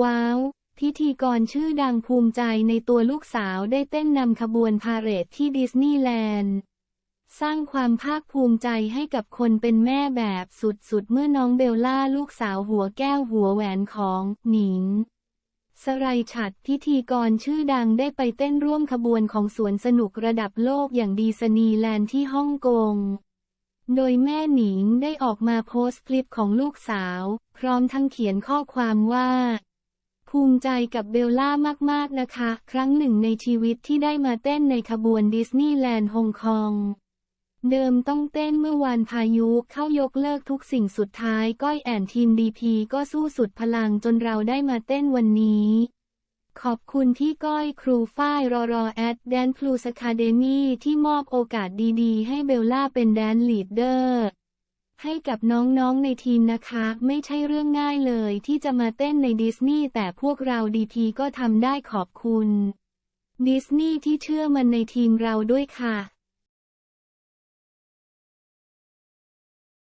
ว้าว พิธีกรชื่อดังภูมิใจในตัวลูกสาวได้เต้นนำขบวนพาเหรดที่ดิสนีย์แลนด์สร้างความภาคภูมิใจให้กับคนเป็นแม่แบบสุดๆ เมื่อน้องเบลล่าลูกสาวหัวแก้วหัวแหวนของหนิง สไรฉัดพิธีกรชื่อดังได้ไปเต้นร่วมขบวนของสวนสนุกระดับโลกอย่างดีสนีย์แลนด์ที่ฮ่องกง โดยแม่หนิงได้ออกมาโพสต์คลิปของลูกสาว พร้อมทั้งเขียนข้อความว่า ภูมิใจกับเบลล่ามาก ๆ นะคะ ครั้งหนึ่งในชีวิตที่ได้มาเต้นในขบวนดิสนีย์แลนด์ฮ่องกงเดิมต้องเต้นเมื่อวานพายุเข้ายกเลิกทุกสิ่งสุดท้าย ก้อยแอนทีมดีพีก็สู้สุดพลังจนเราได้มาเต้นวันนี้ ขอบคุณที่ก้อยครูฝ้ายรอรอแอดแดนพลูสคาเดมี่ที่มอบโอกาสดี ๆ ให้เบลล่าเป็นแดนลีดเดอร์ ให้กับน้องๆในทีมนะคะ ไม่ใช่เรื่องง่ายเลยที่จะมาเต้นในดิสนีย์แต่พวกเราดีพีก็ทำได้ขอบคุณ ดิสนีย์ที่เชื่อมันในทีมเราด้วยค่ะ